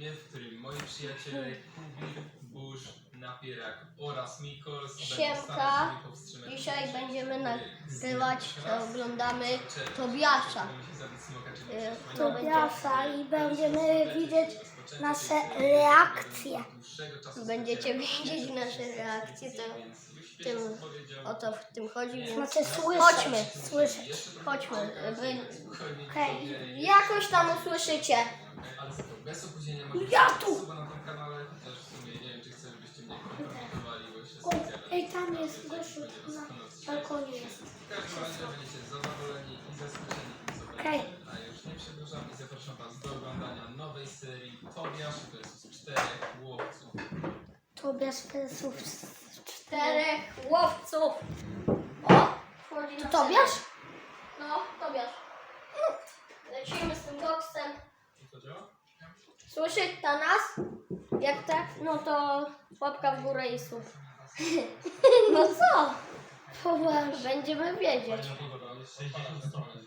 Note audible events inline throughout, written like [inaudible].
filmie, w którym moi przyjaciele Kubir, Bush, Napierak oraz Mikols będą Siemka. starać się powstrzymać Dzisiaj będziemy z nagrywać, to oglądamy Cześć. Tobiasza. Zabić smoka, Y, to. Tobiasza i będziemy widzieć nasze reakcje. od dłuższego czasu Będziecie się nasze reakcje, to więc już w tym, o to w tym chodzi, więc Znaczy słyszeć. Chodźmy. Słyszeć. chodźmy. Wy- Okej. jakoś tam usłyszycie. Ale bez opóźnienia możecie Ja tu! suba na tym kanale, chociaż w sumie nie wiem, czy chcę, żebyście mnie kompromitowali, bo jeszcze O, specjalnie ej, tam jest gościu, będzie na balkonie jest. W każdym razie będziecie zadowoleni i zaskoczeni tym, co będzie. Okej. A już nie przedłużam i zapraszam was do oglądania nowej serii Tobiasz vs. czterech łowców. Tobiasz Persów. Czterech łowców. O, wchodzi To na Tobiasz? No, Tobiasz. Lecimy z tym boksem. To? Słyszy ta nas? Jak tak, no to łapka w górę i słów. [laughs] No co? Poważ. Będziemy wiedzieć. Fajna pogoda, ale 60 stopni.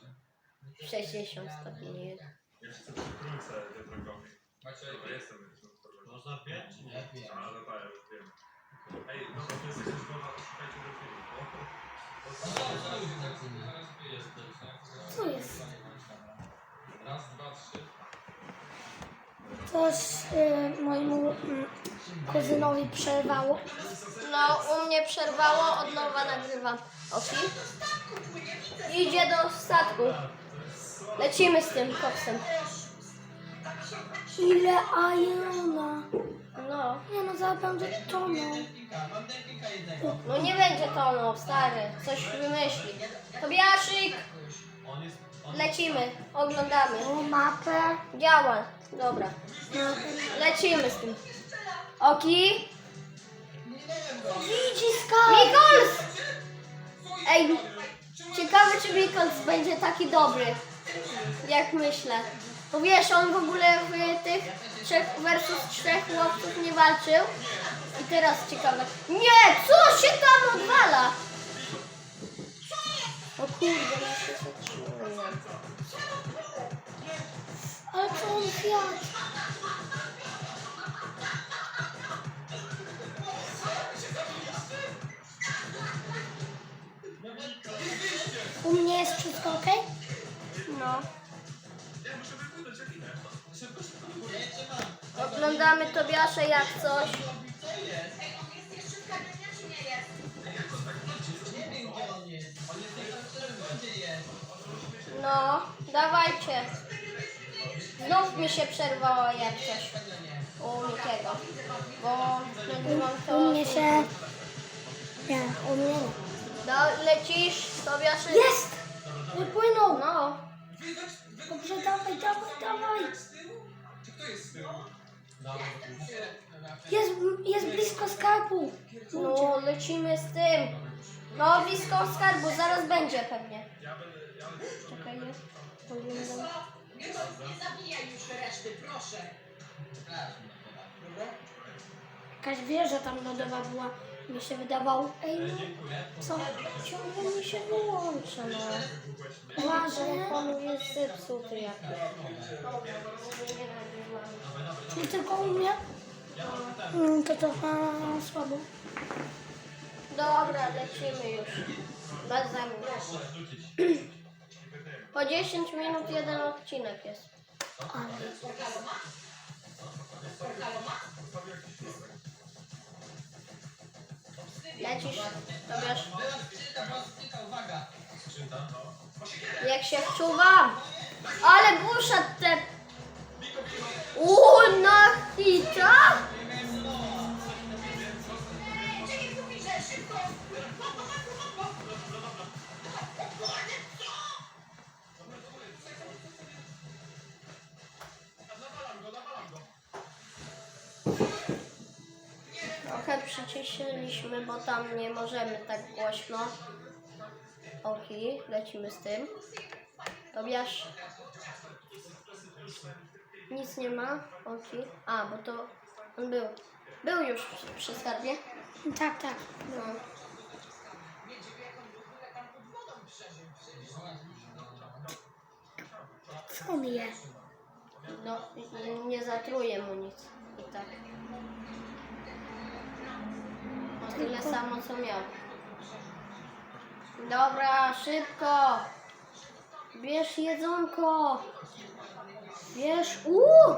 60 stopni jest. Jeszcze wiatrokowi. Macie Dobra, jestem. Można pięć czy nie? A, no tak, już wiem. Ej, no to jest jesteś wolna, to szukajcie do filmu. Co jest? Raz, dwa, trzy. Coś y, mojemu mm, kuzynowi przerwało. No, u mnie przerwało, od nowa nagrywam. Oki. Idzie do statku. Lecimy z tym koksem. Ile Irona. No, Nie no, zaraz będzie tonął. no nie będzie tonął, stary. Coś wymyśli. Tobiaszyk! Lecimy, oglądamy. Mapę. Działa. Dobra. Lecimy z tym. Oki. Widzi skarb. Mikols! Ej, ciekawe czy Mikols będzie taki dobry, jak myślę. Bo wiesz, on w ogóle w tych trzech versus trzech łowców nie walczył. I teraz ciekawe. Nie, co się tam odwala? O kurde, ja się zatrzymuję. Ale co on zjadł? U mnie jest wszystko ok? No. Oglądamy Tobiasze jak coś. No, dawajcie. Znów mi się przerwało jak coś. U Mikiego. Bo nagrywam to. U mnie się... Nie, u mnie nie. No, lecisz, Tobiaszy? Jest! Wypłynął! No. Dobrze, dawaj, dawaj, dawaj! Jest, jest blisko skarbu! No, lecimy z tym. No, blisko skarbu, zaraz będzie pewnie. Czekaj, nie? Oglądam. Jakaś wieża tam lodowa była. Mi się wydawało. Ej, no, co? Ciągle mi się wyłącza, no. Uważaj. Telefonu jest zepsuty jakiś. Czy tylko u mnie? Mm, to trochę słabo. Dobra, lecimy już. Bez zamian. Po 10 minut jeden odcinek jest. Lecisz, Tobiasz. Jak się wczuwam. Ale busza te... Uuu, na hita? Przyciszyliśmy, bo tam nie możemy tak głośno. Oki, lecimy z tym. Tobiasz. Nic nie ma. Oki. A, bo to on był. Był już przy, przy skarbie. Tak, tak. No. Co on je? No, nie- nie zatruję mu nic. I tak. No tyle samo co miał. Dobra, szybko! Bierz jedzonko! Bierz. Uuu!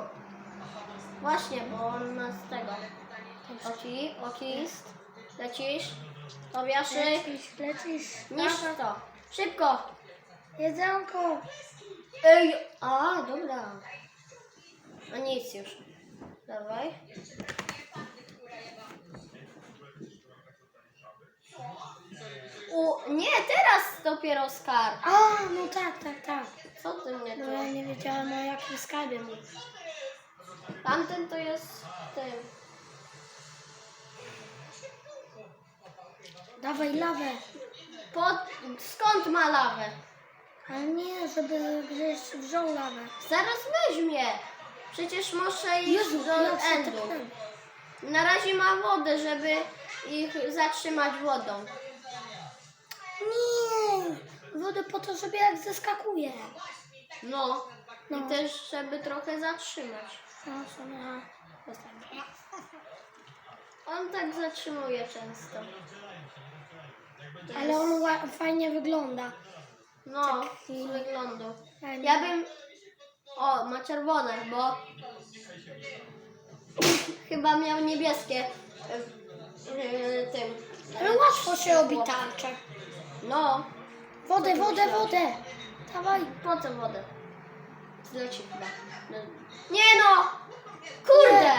Właśnie, bo on ma z tego. Oki, okist. Lecisz. Tobiaszek. Lecisz, lecisz. Niszcz to. Szybko. Jedzonko. Ej, a, dobra. A nic już. Dawaj. U, nie, teraz dopiero skarb. A, no tak, tak, tak. Co ty mnie No tu? ja nie wiedziałam o jakim skarbie mówisz. Tamten to jest ten. Dawaj lawę. Pod, skąd ma lawę? Ale nie, żeby gdzieś wziął lawę. Zaraz weźmie. Przecież muszę iść Jezu, do ja się endu. tepnę. Na razie ma wodę, żeby ich zatrzymać wodą. Nie, wodę po to, żeby jak zeskakuje. No. No. I też, żeby trochę zatrzymać. No. Zostań. [laughs] On tak zatrzymuje często. To Ale jest- on ła- fajnie wygląda. No, taki- z wyglądu. Fajnie. Ja bym... O, ma czerwone, bo... [laughs] Chyba miał niebieskie w, w tym. Ale łatwo się robi tarczę. No, Wodę, wodę, wodę. Dawaj. po co wodę? Zleci chyba. No. Nie no! Kurde!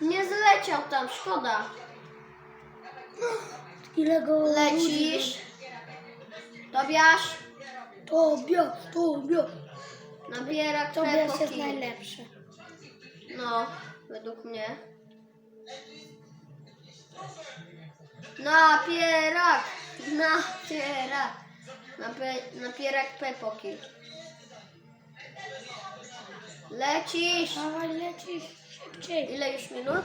Nie zleciał tam, szkoda. Ile go Lecisz. Tobiasz. Tobio, tobio. Nabiera Tobie jest krepoki. najlepszy. No, według mnie. Napierak! Napierak! Nape, napierak Pepoki. Lecisz! Dawaj, lecisz szybciej. Ile już minut?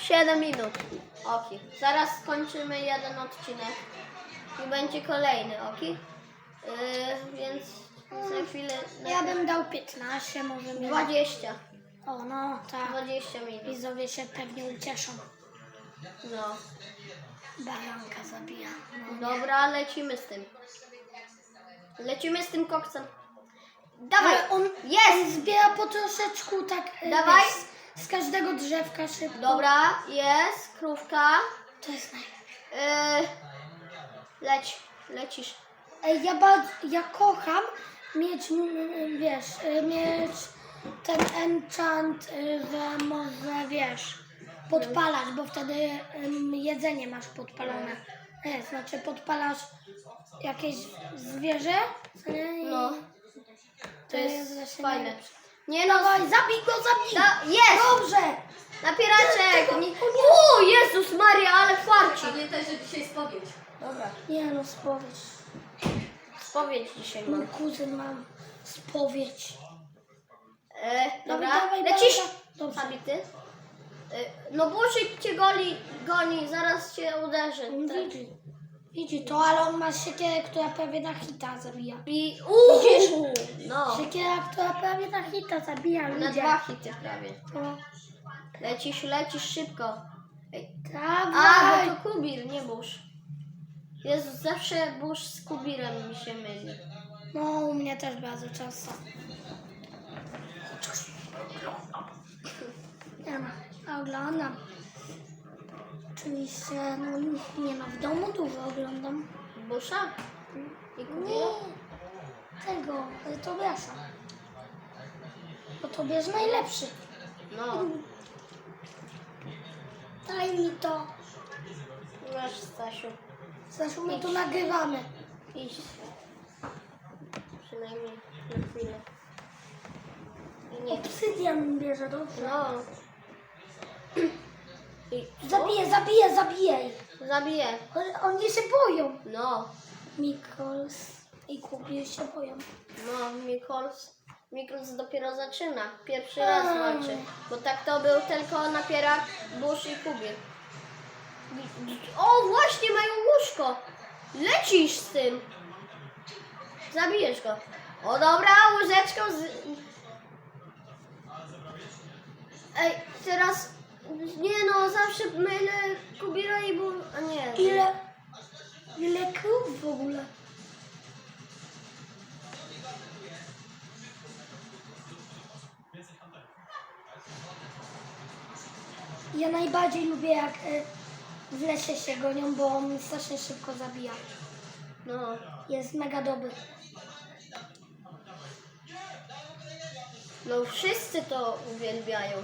7 minut. Oki. Zaraz skończymy jeden odcinek i będzie kolejny, oki? Yy, więc za chwilę. Ja bym dał 15 może minut. 20. O no, tak. 20 minut. Widzowie się pewnie ucieszą. No. Baranka zabija. No. Dobra, lecimy z tym. Lecimy z tym koksem. Dawaj! Ale on, Jest! on zbiera po troszeczku tak e, Dawaj. wiesz, z każdego drzewka szybko. Dobra, jest, krówka. To jest najlepsze. Yy, leć, lecisz. Ej, ja, bardzo, ja kocham mieć, mm, wiesz, e, mieć ten enchant, e, że może, wiesz, podpalać, bo wtedy jedzenie masz podpalone. Nie, znaczy podpalasz jakieś zwierzę, co nie? I No. To jest jest właśnie fajne. Nie no, Dawaj, zabij go, zabij! da, jest! Dobrze! Napieraczek! Nie, o Jezus Maria, ale farci! Pamiętaj, że dzisiaj spowiedź. Dobra, Nie no, spowiedź. spowiedź dzisiaj Mój mam. kuzyn mam spowiedź. E, dobra, dawaj, lecisz? dawaj. Dobrze. Zabity. E, no buszyk cię goli, goni, zaraz cię uderzy. Tak. Widzi. Widzi to, ale on ma siekierę, która prawie na hita zabija. I, uuu, no, Siekiera, która prawie na hita zabija na dwa hity prawie. No. Lecisz, lecisz szybko. Ej, Dawaj! A, bo to Kubir, nie Bush. Jest zawsze Bush z Kubirem mi się myli. No, u mnie też bardzo często. [laughs] Ja no, oglądam. Oczywiście, no nie no, w domu dużo oglądam. Busha? I Nie, Kubira? tego, y, Tobiasza. Bo Tobiasz najlepszy. No, Daj mi to. masz Stasiu. Zresztą my tu nagrywamy. Idź. Przynajmniej na chwilę. I nie. Obsydian bierze, dobrze. No. Zabiję, zabiję, zabiję. Zabiję. On- Oni się boją. No. Mikols i Kubie się boją. No, Mikols. Mikols dopiero zaczyna. Pierwszy raz Mm. walczy. Bo tak to był tylko napierak, Bush i Kubie. O, właśnie mają łóżko. Lecisz z tym. Zabijesz go. O dobra, łyżeczką z... Ej, teraz... Nie no, zawsze mylę Kubira i bu... A nie. Ile, ile krów w ogóle? Ja najbardziej lubię jak y, w lesie się gonią, bo on strasznie szybko zabija. No. Jest mega dobry. No wszyscy to uwielbiają.